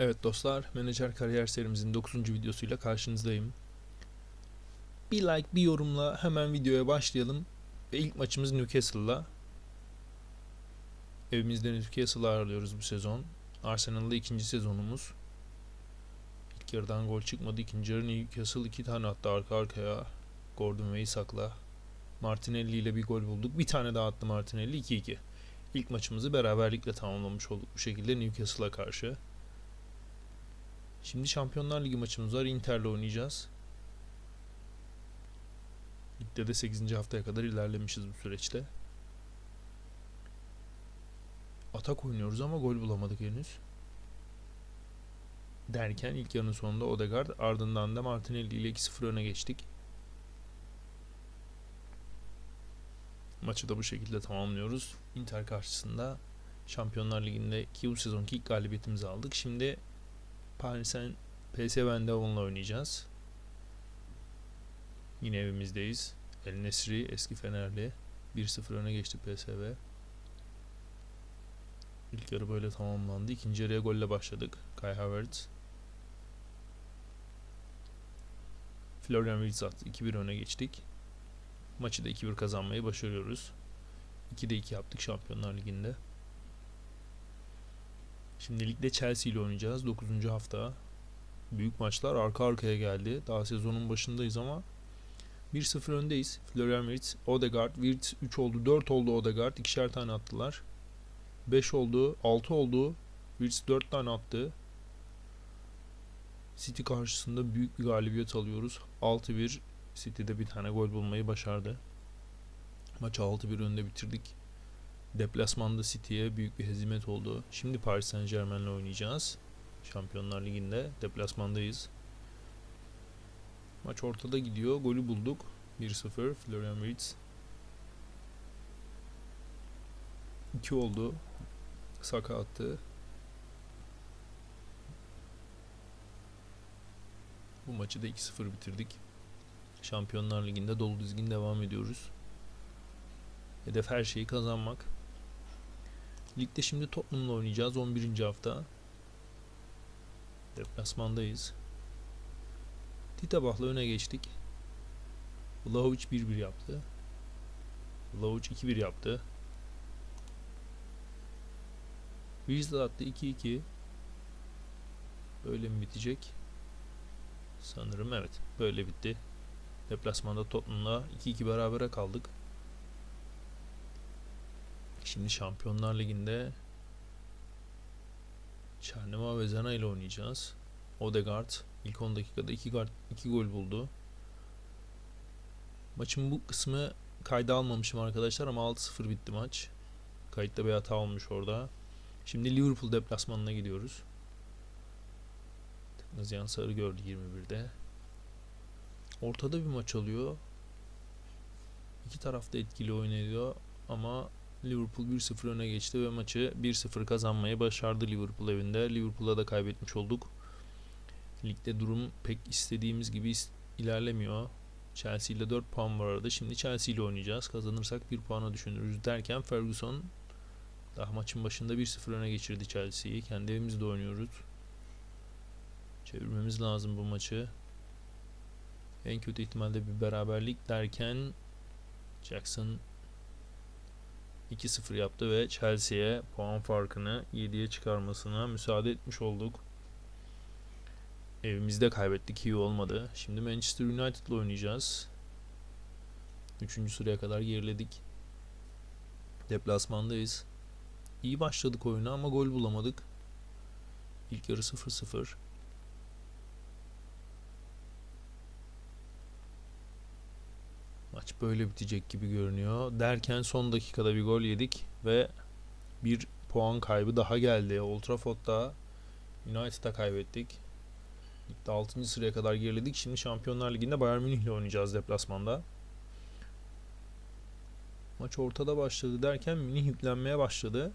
Evet dostlar, Menajer Kariyer serimizin 9. videosuyla karşınızdayım. Bir like, bir yorumla hemen videoya başlayalım. Ve ilk maçımız Newcastle'la. Evimizde Newcastle'ı ağırlıyoruz bu sezon. Arsenal'da ikinci sezonumuz. İlk yarıdan gol çıkmadı. İkinci yarı Newcastle iki tane attı arka arkaya. Gordon ve Isak'la. Martinelli ile bir gol bulduk. Bir tane daha attı Martinelli 2-2. İlk maçımızı beraberlikle tamamlamış olduk bu şekilde Newcastle'a karşı. Şimdi Şampiyonlar Ligi maçımız var. Inter'le oynayacağız. Ligde de 8. haftaya kadar ilerlemişiz bu süreçte. Atak oynuyoruz ama gol bulamadık henüz. Derken ilk yarının sonunda Odegaard ardından da Martinelli ile 2-0 öne geçtik. Maçı da bu şekilde tamamlıyoruz. Inter karşısında Şampiyonlar Ligi'ndeki bu sezonki ilk galibiyetimizi aldık. Şimdi Paris Saint PSV Eindhoven'la oynayacağız. Yine evimizdeyiz. El Nesri eski Fenerli 1-0 öne geçti PSV. İlk yarı böyle tamamlandı. İkinci yarıya golle başladık. Kai Havertz. Florian Wirtz attı. 2-1 öne geçtik. Maçı da 2-1 kazanmayı başarıyoruz. 2'de 2 yaptık Şampiyonlar Ligi'nde. Şimdi ligde Chelsea ile oynayacağız. 9. hafta. Büyük maçlar arka arkaya geldi. Daha sezonun başındayız ama 1-0 öndeyiz. Florian Wirtz, Odegaard, Wirtz 3 oldu, 4 oldu Odegaard. ikişer tane attılar. 5 oldu, 6 oldu. Wirtz 4 tane attı. City karşısında büyük bir galibiyet alıyoruz. 6-1 City'de bir tane gol bulmayı başardı. Maçı 6-1 önde bitirdik. Deplasmanda City'ye büyük bir hezimet oldu. Şimdi Paris Saint Germain'le oynayacağız. Şampiyonlar Ligi'nde deplasmandayız. Maç ortada gidiyor. Golü bulduk. 1-0 Florian Wirtz. 2 oldu. Saka attı. Bu maçı da 2-0 bitirdik. Şampiyonlar Ligi'nde dolu dizgin devam ediyoruz. Hedef her şeyi kazanmak. Ligde şimdi Tottenham'la oynayacağız 11. hafta. Deplasmandayız. Titabah'la öne geçtik. Vlahovic 1-1 yaptı. Vlahovic 2-1 yaptı. Weasley attı 2-2. Böyle mi bitecek? Sanırım evet. Böyle bitti. Deplasmanda Tottenham'la 2-2 berabere kaldık. Şimdi Şampiyonlar Ligi'nde Çerneva ve Zena ile oynayacağız. Odegaard ilk 10 dakikada 2 gol, 2 gol buldu. Maçın bu kısmı kayda almamışım arkadaşlar ama 6-0 bitti maç. Kayıtta bir hata olmuş orada. Şimdi Liverpool deplasmanına gidiyoruz. Nazihan Sarı gördü 21'de. Ortada bir maç alıyor. İki tarafta etkili oynuyor ama Liverpool 1-0 öne geçti ve maçı 1-0 kazanmayı başardı Liverpool evinde. Liverpool'a da kaybetmiş olduk. Ligde durum pek istediğimiz gibi ilerlemiyor. Chelsea ile 4 puan var arada. Şimdi Chelsea ile oynayacağız. Kazanırsak 1 puana düşünürüz derken Ferguson daha maçın başında 1-0 öne geçirdi Chelsea'yi. Kendi evimizde oynuyoruz. Çevirmemiz lazım bu maçı. En kötü ihtimalde bir beraberlik derken Jackson 2-0 yaptı ve Chelsea'ye puan farkını 7'ye çıkarmasına müsaade etmiş olduk. Evimizde kaybettik iyi olmadı. Şimdi Manchester United'la oynayacağız. 3. sıraya kadar geriledik. Deplasmandayız. İyi başladık oyuna ama gol bulamadık. İlk yarı 0-0. Maç böyle bitecek gibi görünüyor. Derken son dakikada bir gol yedik ve bir puan kaybı daha geldi. Old Trafford'da United'a kaybettik. Ligde 6. sıraya kadar geriledik. Şimdi Şampiyonlar Ligi'nde Bayern Münih ile oynayacağız deplasmanda. Maç ortada başladı derken Münih yüklenmeye başladı.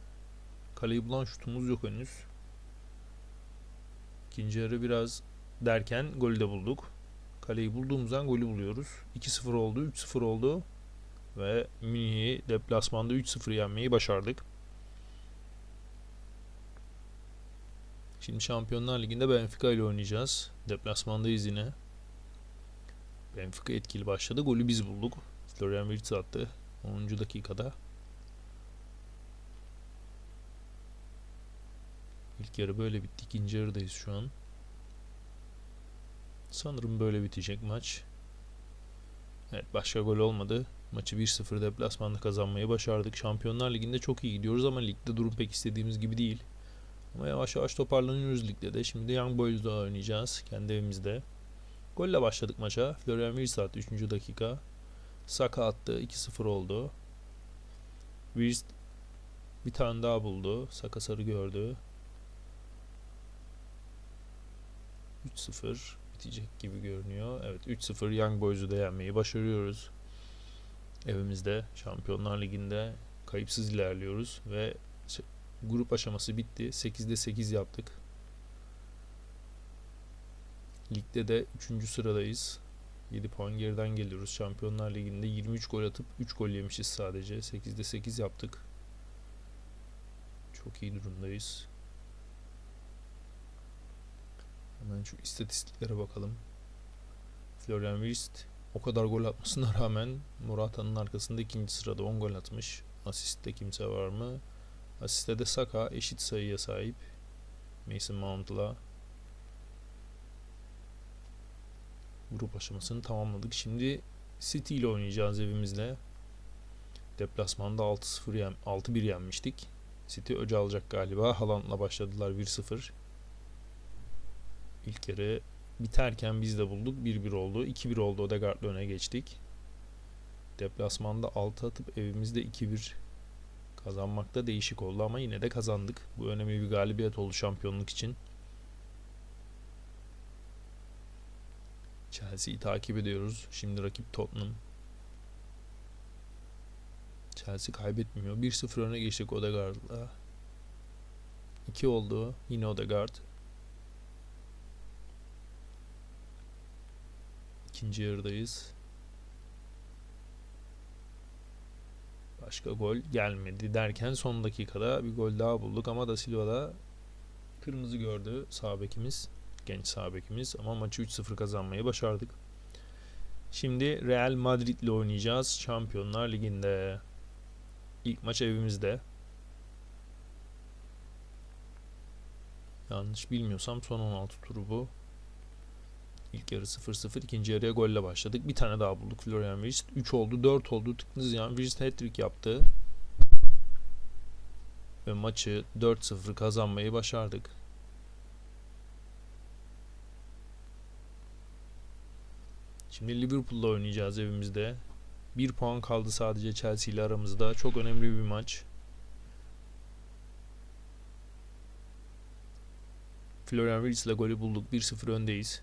Kaleyi bulan şutumuz yok henüz. İkinci yarı biraz derken golü de bulduk. Kaleyi bulduğumuzdan golü buluyoruz. 2-0 oldu, 3-0 oldu. Ve Münih'i deplasmanda 3-0 yenmeyi başardık. Şimdi Şampiyonlar Ligi'nde Benfica ile oynayacağız. Deplasmandayız yine. Benfica etkili başladı. Golü biz bulduk. Florian Wirtz attı 10. dakikada. İlk yarı böyle bitti. İkinci yarıdayız şu an. Sanırım böyle bitecek maç. Evet başka gol olmadı. Maçı 1-0 deplasmanda kazanmayı başardık. Şampiyonlar Ligi'nde çok iyi gidiyoruz ama ligde durum pek istediğimiz gibi değil. Ama yavaş yavaş toparlanıyoruz ligde de. Şimdi de Young Boys'da oynayacağız kendi evimizde. Golle başladık maça. Florian Wirtz attı 3. dakika. Saka attı 2-0 oldu. Wirtz bir tane daha buldu. Saka sarı gördü. 3-0 bitecek gibi görünüyor. Evet 3-0 Young Boys'u da yenmeyi başarıyoruz. Evimizde Şampiyonlar Ligi'nde kayıpsız ilerliyoruz ve grup aşaması bitti. 8'de 8 yaptık. Ligde de 3. sıradayız. 7 puan geriden geliyoruz. Şampiyonlar Ligi'nde 23 gol atıp 3 gol yemişiz sadece. 8'de 8 yaptık. Çok iyi durumdayız. Hemen şu istatistiklere bakalım. Florian Wirtz o kadar gol atmasına rağmen Morata'nın arkasında ikinci sırada 10 gol atmış. Asistte kimse var mı? Asiste de Saka eşit sayıya sahip. Mason Mount'la grup aşamasını tamamladık. Şimdi City ile oynayacağız evimizde. Deplasmanda 6-0 yen 6-1 yenmiştik. City öce alacak galiba. Haaland'la başladılar 1-0. İlk yarı biterken biz de bulduk. 1-1 oldu. 2-1 oldu. Odegaard'la öne geçtik. Deplasmanda 6 atıp evimizde 2-1 kazanmakta değişik oldu ama yine de kazandık. Bu önemli bir galibiyet oldu şampiyonluk için. Chelsea'yi takip ediyoruz. Şimdi rakip Tottenham. Chelsea kaybetmiyor. 1-0 öne geçtik Odegaard'la. 2 oldu. Yine Odegaard. İkinci yarıdayız. Başka gol gelmedi derken son dakikada bir gol daha bulduk ama da Silva da kırmızı gördü sağ bekimiz. Genç sağ bekimiz ama maçı 3-0 kazanmayı başardık. Şimdi Real Madrid ile oynayacağız Şampiyonlar Ligi'nde. İlk maç evimizde. Yanlış bilmiyorsam son 16 turu bu. İlk yarı 0-0. ikinci yarıya golle başladık. Bir tane daha bulduk Florian Wirtz. 3 oldu, 4 oldu. Tıknız yani Wirtz hat-trick yaptı. Ve maçı 4-0 kazanmayı başardık. Şimdi Liverpool'la oynayacağız evimizde. Bir puan kaldı sadece Chelsea ile aramızda. Çok önemli bir maç. Florian Wirtz ile golü bulduk. 1-0 öndeyiz.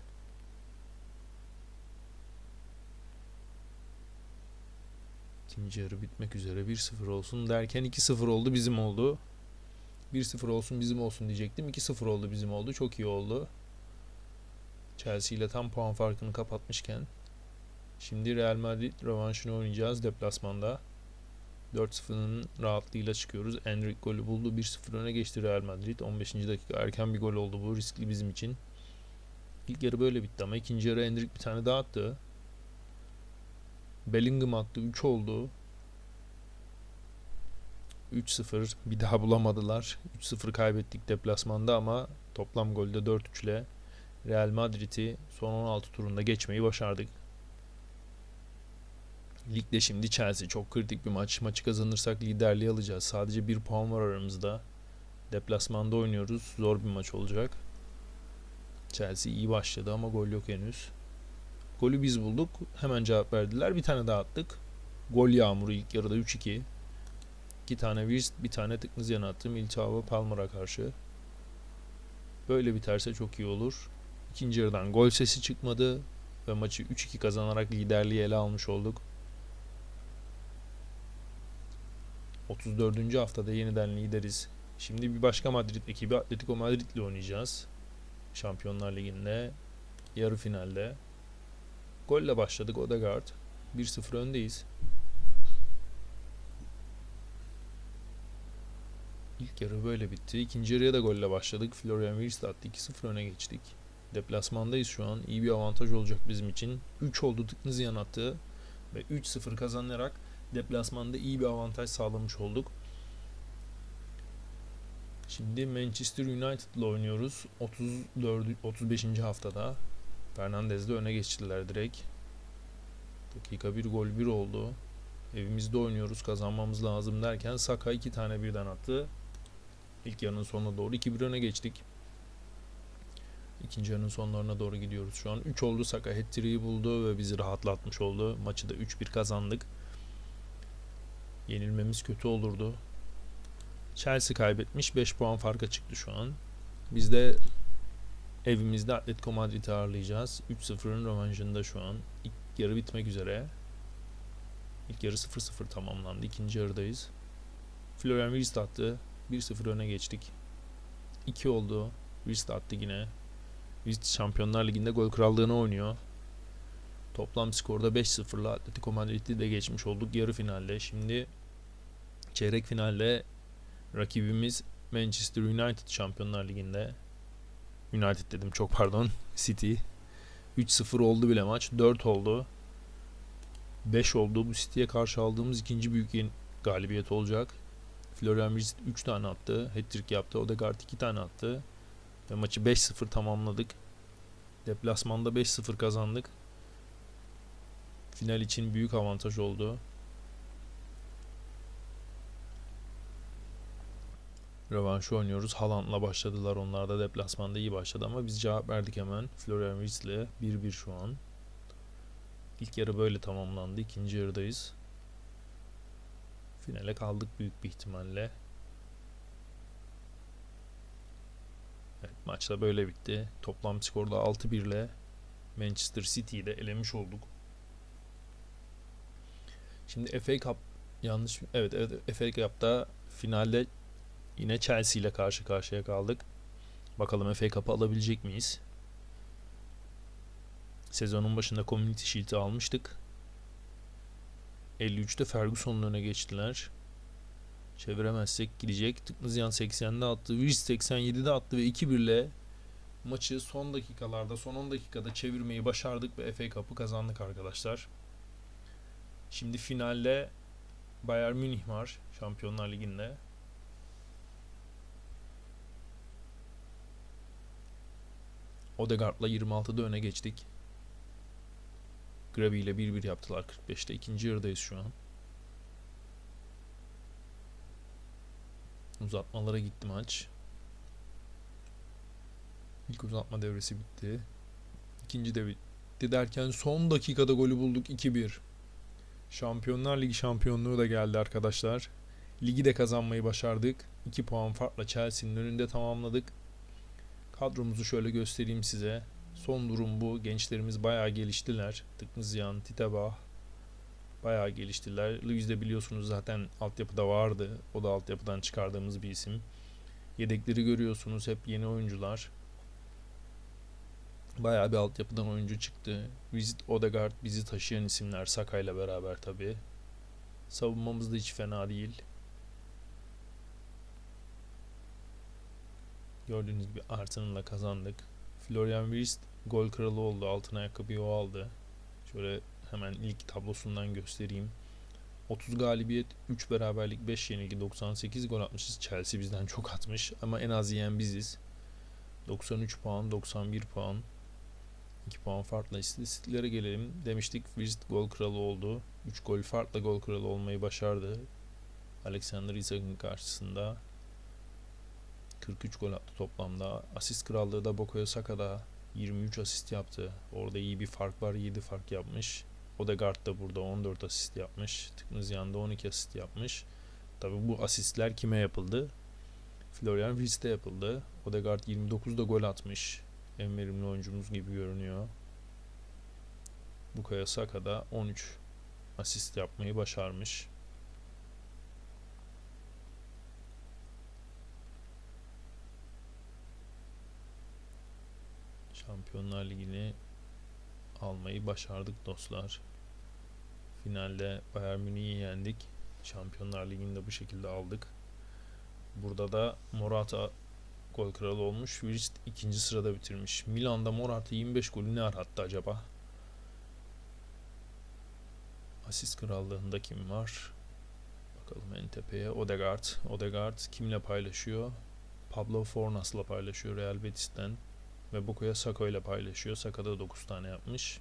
İkinci yarı bitmek üzere 1-0 olsun derken 2-0 oldu bizim oldu. 1-0 olsun bizim olsun diyecektim. 2-0 oldu bizim oldu. Çok iyi oldu. Chelsea ile tam puan farkını kapatmışken şimdi Real Madrid rövanşını oynayacağız deplasmanda. 4-0'ın rahatlığıyla çıkıyoruz. Enric golü buldu. 1-0 öne geçti Real Madrid. 15. dakika erken bir gol oldu bu. Riskli bizim için. İlk yarı böyle bitti ama ikinci yarı Enric bir tane daha attı. Bellingham attı. 3 oldu. 3-0 bir daha bulamadılar. 3-0 kaybettik deplasmanda ama toplam golde 4-3 ile Real Madrid'i son 16 turunda geçmeyi başardık. Ligde şimdi Chelsea çok kritik bir maç. Maçı kazanırsak liderliği alacağız. Sadece bir puan var aramızda. Deplasmanda oynuyoruz. Zor bir maç olacak. Chelsea iyi başladı ama gol yok henüz. Golü biz bulduk. Hemen cevap verdiler. Bir tane daha attık. Gol yağmuru ilk yarıda 3-2. İki tane Wirtz, bir tane Tıknızyan attım. Militao Palmer'a karşı. Böyle biterse çok iyi olur. İkinci yarıdan gol sesi çıkmadı ve maçı 3-2 kazanarak liderliği ele almış olduk. 34. haftada yeniden lideriz. Şimdi bir başka Madrid ekibi Atletico Madrid ile oynayacağız. Şampiyonlar Ligi'nde yarı finalde. Golle başladık Odegaard. 1-0 öndeyiz. İlk yarı böyle bitti. İkinci yarıya da golle başladık. Florian Wirtz attı. 2-0 öne geçtik. Deplasmandayız şu an. İyi bir avantaj olacak bizim için. 3 oldu Tıknızyan attı. Ve 3-0 kazanarak deplasmanda iyi bir avantaj sağlamış olduk. Şimdi Manchester United ile oynuyoruz. 34 35. haftada. Fernandez'le öne geçtiler direkt. Dakika 1 gol 1 oldu. Evimizde oynuyoruz kazanmamız lazım derken Saka iki tane birden attı. İlk yarının sonuna doğru 2-1 öne geçtik. İkinci yarının sonlarına doğru gidiyoruz şu an. 3 oldu Saka hat-trick'i buldu ve bizi rahatlatmış oldu. Maçı da 3-1 kazandık. Yenilmemiz kötü olurdu. Chelsea kaybetmiş. 5 puan farka çıktı şu an. Biz de evimizde Atletico Madrid'i ağırlayacağız. 3-0'ın rövanşında şu an. İlk yarı bitmek üzere. İlk yarı 0-0 tamamlandı. İkinci yarıdayız. Florian Wirtz attı. 1-0 öne geçtik. 2 oldu. Wirtz attı yine. Wirtz Şampiyonlar Ligi'nde gol krallığını oynuyor. Toplam skorda 5-0'la Atletico Madrid'i de geçmiş olduk yarı finalde. Şimdi çeyrek finalde rakibimiz Manchester United Şampiyonlar Ligi'nde. United dedim çok pardon. City. 3-0 oldu bile maç. 4 oldu. 5 oldu. Bu City'ye karşı aldığımız ikinci büyük galibiyet olacak. Florian Wirtz 3 tane attı. Hat-trick yaptı. Odegaard 2 tane attı. Ve maçı 5-0 tamamladık. Deplasmanda 5-0 kazandık. Final için büyük avantaj oldu. Rövanşı oynuyoruz. Haaland'la başladılar. Onlar da deplasmanda iyi başladı ama biz cevap verdik hemen. Florian Wirtz'le 1-1 şu an. İlk yarı böyle tamamlandı. İkinci yarıdayız. Finale kaldık büyük bir ihtimalle. Evet, maç da böyle bitti. Toplam skorda 6-1 ile Manchester City'yi de elemiş olduk. Şimdi FA Cup yanlış evet evet FA Cup'ta finalde yine Chelsea ile karşı karşıya kaldık. Bakalım FA Cup'ı alabilecek miyiz? Sezonun başında Community Shield'i almıştık. 53'te Ferguson'un öne geçtiler. Çeviremezsek gidecek. Tıknızyan 80'de attı. Wirtz 87'de attı ve 2-1 ile maçı son dakikalarda, son 10 dakikada çevirmeyi başardık ve FA Cup'ı kazandık arkadaşlar. Şimdi finalde Bayern Münih var Şampiyonlar Ligi'nde. Odegaard'la 26'da öne geçtik. Gravi ile 1-1 yaptılar 45'te. İkinci yarıdayız şu an. Uzatmalara gitti maç. İlk uzatma devresi bitti. İkinci de bitti derken son dakikada golü bulduk 2-1. Şampiyonlar Ligi şampiyonluğu da geldi arkadaşlar. Ligi de kazanmayı başardık. 2 puan farkla Chelsea'nin önünde tamamladık. Kadromuzu şöyle göstereyim size. Son durum bu. Gençlerimiz bayağı geliştiler. Tıknızyan, Titebah bayağı geliştiler. Luis de biliyorsunuz zaten altyapıda vardı. O da altyapıdan çıkardığımız bir isim. Yedekleri görüyorsunuz hep yeni oyuncular. Bayağı bir altyapıdan oyuncu çıktı. Visit Odegaard bizi taşıyan isimler Saka ile beraber tabi. Savunmamız da hiç fena değil. Gördüğünüz gibi Arsenal'la kazandık. Florian Wirtz gol kralı oldu. Altın ayakkabıyı o aldı. Şöyle hemen ilk tablosundan göstereyim. 30 galibiyet, 3 beraberlik, 5 yenilgi, 98 gol atmışız. Chelsea bizden çok atmış ama en az yiyen biziz. 93 puan, 91 puan. 2 puan farkla istatistiklere gelelim. Demiştik Wirtz gol kralı oldu. 3 gol farkla gol kralı olmayı başardı. Alexander Isak'ın karşısında 43 gol attı toplamda. Asist krallığı da Bukayo Saka'da 23 asist yaptı. Orada iyi bir fark var. 7 fark yapmış. Odegaard da burada 14 asist yapmış. Tıknızyan da 12 asist yapmış. Tabi bu asistler kime yapıldı? Florian Wirtz'te yapıldı. Odegaard 29'da gol atmış. En verimli oyuncumuz gibi görünüyor. Bukayo Saka da 13 asist yapmayı başarmış. Şampiyonlar Ligi'ni almayı başardık dostlar. Finalde Bayern Münih'i yendik. Şampiyonlar Ligi'ni de bu şekilde aldık. Burada da Morata gol kralı olmuş. Virist ikinci sırada bitirmiş. Milan'da Morata 25 golü ne arattı acaba? Asist krallığında kim var? Bakalım en tepeye. Odegaard. Odegaard kimle paylaşıyor? Pablo Fornas'la paylaşıyor Real Betis'ten. Ve Bukayo Saka ile paylaşıyor. Saka da 9 tane yapmış.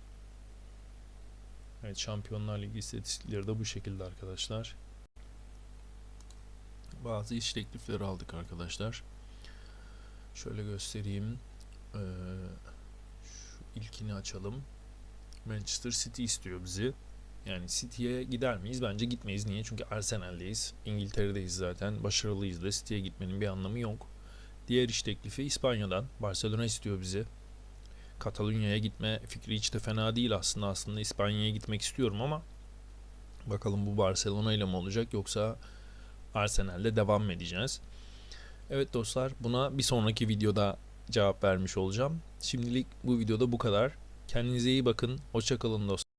Evet Şampiyonlar Ligi istatistikleri de bu şekilde arkadaşlar. Bazı iş teklifleri aldık arkadaşlar. Şöyle göstereyim. Ee, şu ilkini açalım. Manchester City istiyor bizi. Yani City'ye gider miyiz? Bence gitmeyiz. Niye? Çünkü Arsenal'deyiz. İngiltere'deyiz zaten. Başarılıyız da City'ye gitmenin bir anlamı yok. Diğer iş teklifi İspanya'dan. Barcelona istiyor bizi. Katalunya'ya gitme fikri hiç de fena değil aslında. Aslında İspanya'ya gitmek istiyorum ama bakalım bu Barcelona ile mi olacak yoksa Arsenal'de devam mı edeceğiz? Evet dostlar buna bir sonraki videoda cevap vermiş olacağım. Şimdilik bu videoda bu kadar. Kendinize iyi bakın. Hoşçakalın dostlar.